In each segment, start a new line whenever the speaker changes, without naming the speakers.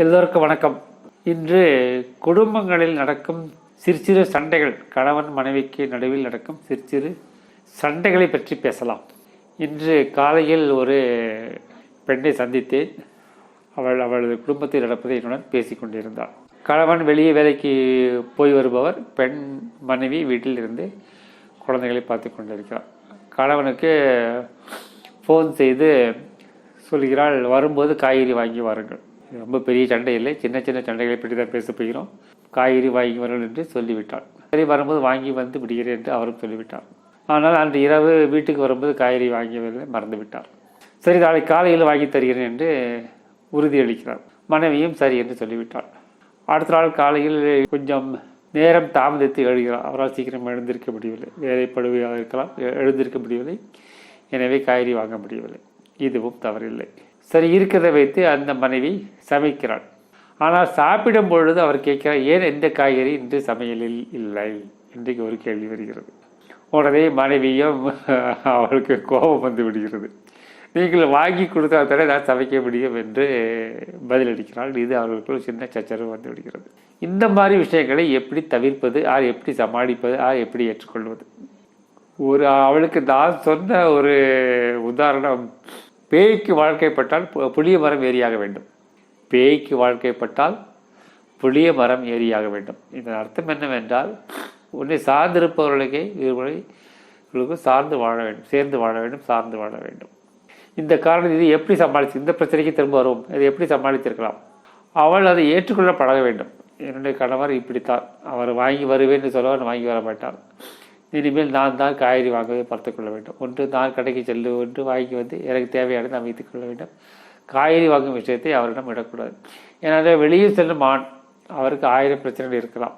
எல்லோருக்கும் வணக்கம். இன்று குடும்பங்களில் நடக்கும் சிறு சிறு சண்டைகள் கணவன் மனைவிக்கு நடுவில் நடக்கும் சிறு சிறு சண்டைகளை பற்றி பேசலாம். இன்று காலையில் ஒரு பெண்ணை சந்தித்தேன். அவள் அவளது குடும்பத்தில் நடப்பதை என்னுடன் பேசிக் கொண்டிருந்தாள். கணவன் வெளியே வேலைக்கு போய் வருபவர் பெண் மனைவி வீட்டில் இருந்து குழந்தைகளை பார்த்து கொண்டிருக்கிறார். கணவனுக்கு ஃபோன் செய்து சொல்கிறாள் வரும்போது காய்கறி வாங்கி வாருங்கள். ரொம்ப பெரிய சண்டை இல்லை. சின்ன சின்ன சண்டைகளை பற்றி தான் பேச போகிறோம். காய்கறி வாங்கி வரணும் என்று சொல்லிவிட்டாள். சரி வரும்போது வாங்கி வந்து விடுகிறேன் என்று அவரும் சொல்லிவிட்டார். ஆனால் அன்று இரவு வீட்டுக்கு வரும்போது காய்கறி வாங்கி வரலை மறந்து விட்டார் சரி நாளை காலையில் வாங்கி தருகிறேன் என்று உறுதியளிக்கிறார். மனைவியும் சரி என்று சொல்லிவிட்டாள். அடுத்த நாள் காலையில் கொஞ்சம் நேரம் தாமதித்து எழுகிறார். அவரால் சீக்கிரம் எழுந்திருக்க முடியவில்லை. வேலைப்படுவையாக இருக்கலாம் எழுந்திருக்க முடியவில்லை. எனவே காய்கறி வாங்க முடியவில்லை. இதுவும் தவறில்லை. சரி இருக்கிறதை வைத்து அந்த மனைவி சமைக்கிறாள். ஆனால் சாப்பிடும் பொழுது அவர் கேட்கிறார் ஏன் எந்த காய்கறி இன்று சமையலில் இல்லை? இன்றைக்கு ஒரு கேள்வி வருகிறது. உடனே மனைவியும் அவளுக்கு கோபம் வந்து விடுகிறது. நீங்கள் வாங்கி கொடுத்தா தானே நான் சமைக்க முடியும்? என்று பதிலளிக்கிறாள். இது அவர்களுக்குள் சின்ன சச்சரவு வந்து விடுகிறது. இந்த மாதிரி விஷயங்களை எப்படி தவிர்ப்பது? ஆர் எப்படி சமாளிப்பது? ஆர் எப்படி ஏற்றுக்கொள்வது? ஒரு அவளுக்கு நான் சொன்ன ஒரு உதாரணம் பேய்க்கு வாழ்க்கைப்பட்டால் பு- புளிய மரம் ஏறியாக வேண்டும். பேய்க்கு வாழ்க்கைப்பட்டால் புளிய மரம் ஏறியாக வேண்டும். இதன் அர்த்தம் என்னவென்றால் உன்னை சார்ந்திருப்பவர்களுக்கே இவர்களுக்கு சார்ந்து வாழ வேண்டும் சேர்ந்து வாழ வேண்டும் சார்ந்து வாழ வேண்டும். இந்த காரணம் இது எப்படி சமாளித்து இந்த பிரச்சனைக்கு திரும்ப வரும் இதை எப்படி சமாளித்திருக்கலாம்? அவள் அதை ஏற்றுக்கொள்ள பழக வேண்டும். என்னுடைய கணவர் இப்படித்தான். அவர் வாங்கி வருவேன்னு சொல்லுவார் வாங்கி வர மாட்டார் இனிமேல் நான் தான் காய்கறி வாங்கவே பார்த்துக் கொள்ள வேண்டும். ஒன்று நான் கடைக்கு செல்லு ஒன்று வாங்கி வந்து எனக்கு தேவையானதை நான் கொள்ள வேண்டும். காய்கறி வாங்கும் விஷயத்தை அவரிடம் விடக்கூடாது. ஏன்னா வெளியே செல்லும் ஆண் அவருக்கு ஆயிரம் பிரச்சனைகள் இருக்கலாம்.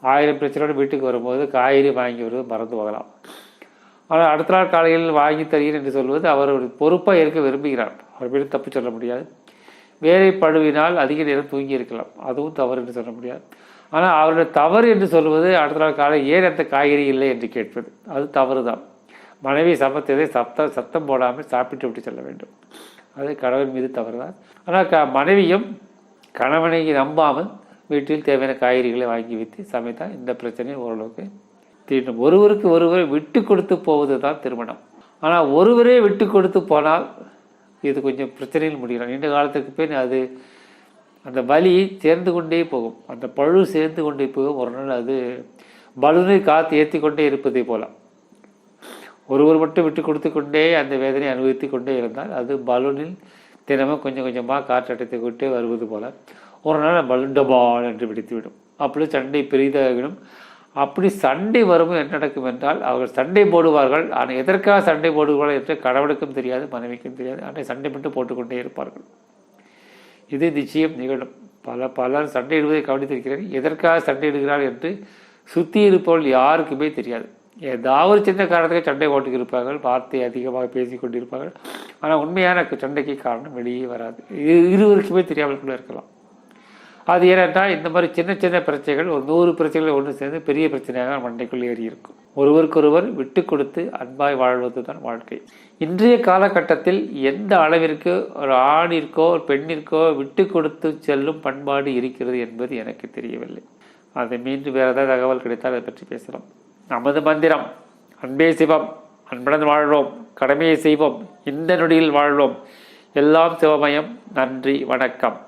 ஆயிரம் பிரச்சனையோடு வீட்டுக்கு வரும்போது காய்கறி வாங்கி வருவது மறந்து போகலாம். ஆனால் அடுத்த நாள் காலையில் வாங்கி தருகிறேன் என்று சொல்வது அவர் ஒரு பொறுப்பாக இருக்க விரும்புகிறார். அவர் மீது தப்பு சொல்ல முடியாது. வேலை பழுவினால் அதிக நேரம் தூங்கி இருக்கலாம். அதுவும் தவறு என்று சொல்ல முடியாது. ஆனால் அவருடைய தவறு என்று சொல்வது அடுத்த நாள் காலை ஏன் அந்த காய்கறி இல்லை என்று கேட்பது. அது தவறு தான் மனைவி சமைத்ததை சத்தம் சத்தம் போடாமல் சாப்பிட்டு விட்டு செல்ல வேண்டும். அது கணவன் மீது தவறு தான் ஆனால் க மனைவியும் கணவனை நம்பாமல் வீட்டில் தேவையான காய்கறிகளை வாங்கி வைத்து சமைத்தால் இந்த பிரச்சனையை ஓரளவுக்கு தீண்டும். ஒருவருக்கு ஒருவர் விட்டு கொடுத்து போவது தான் திருமணம். ஆனால் ஒருவரே விட்டு கொடுத்து போனால் இது கொஞ்சம் பிரச்சனையில் முடியலாம். நீண்ட காலத்துக்கு பின் அது அந்த வலி சேர்ந்து கொண்டே போகும். அந்த பழு சேர்ந்து கொண்டே போகும். ஒரு நாள் அது பலூனை காத்து ஏற்றி கொண்டே இருப்பதை போல. ஒருவர் மட்டும் விட்டு கொடுத்து கொண்டே அந்த வேதனை அனுபவித்து கொண்டே இருந்தால் அது பலூனில் தினமும் கொஞ்சம் கொஞ்சமாக காற்றடைத்து கொண்டே வருவது போல. ஒரு நாள் பலூன் டபால் என்று வெடித்துவிடும். அப்படி சண்டை பெரிதாகிவிடும். அப்படி சண்டை வரும்போது என்ன நடக்கும் என்றால் அவர்கள் சண்டை போடுவார்கள். ஆனால் எதற்காக சண்டை போடுவார்கள் என்று கணவனுக்கும் தெரியாது மனைவிக்கும் தெரியாது. ஆனால் சண்டை மட்டும் போட்டுக்கொண்டே இருப்பார்கள். இது நிச்சயம் நிகழும் பல பலர் சண்டையிடுவதை கவனித்திருக்கிறேன். எதற்காக சண்டையிடுகிறார் என்று சுற்றி இருப்பவர்கள் யாருக்குமே தெரியாது. ஏதாவது சின்ன காரணத்துக்கு சண்டை ஓட்டுக்கிருப்பார்கள் வார்த்தை அதிகமாக பேசி கொண்டிருப்பார்கள். ஆனால் உண்மையான சண்டைக்கு காரணம் வெளியே வராது. இது இருவருக்குமே தெரியாமல் கூட இருக்கலாம். அது ஏனென்றால் இந்த மாதிரி சின்ன சின்ன பிரச்சனைகள் ஒரு நூறு பிரச்சனைகள் ஒன்று சேர்ந்து பெரிய பிரச்சனையாக மண்டைக்குள் ஏறி இருக்கும். ஒருவருக்கொருவர் விட்டு கொடுத்து அன்பாய் வாழ்வது தான் வாழ்க்கை. இன்றைய காலகட்டத்தில் எந்த அளவிற்கு ஒரு ஆணிற்கோ ஒரு பெண்ணிற்கோ விட்டு கொடுத்து செல்லும் பண்பாடு இருக்கிறது என்பது எனக்கு தெரியவில்லை. அதை மீண்டும் வேறு ஏதாவது தகவல் கிடைத்தால் அதை பற்றி பேசலாம். நமது மந்திரம் அன்பே சிவம் அன்புடன் வாழ்வோம் கடமையை செய்வோம் இந்த நொடியில் வாழ்வோம். எல்லாம் சிவமயம். நன்றி வணக்கம்.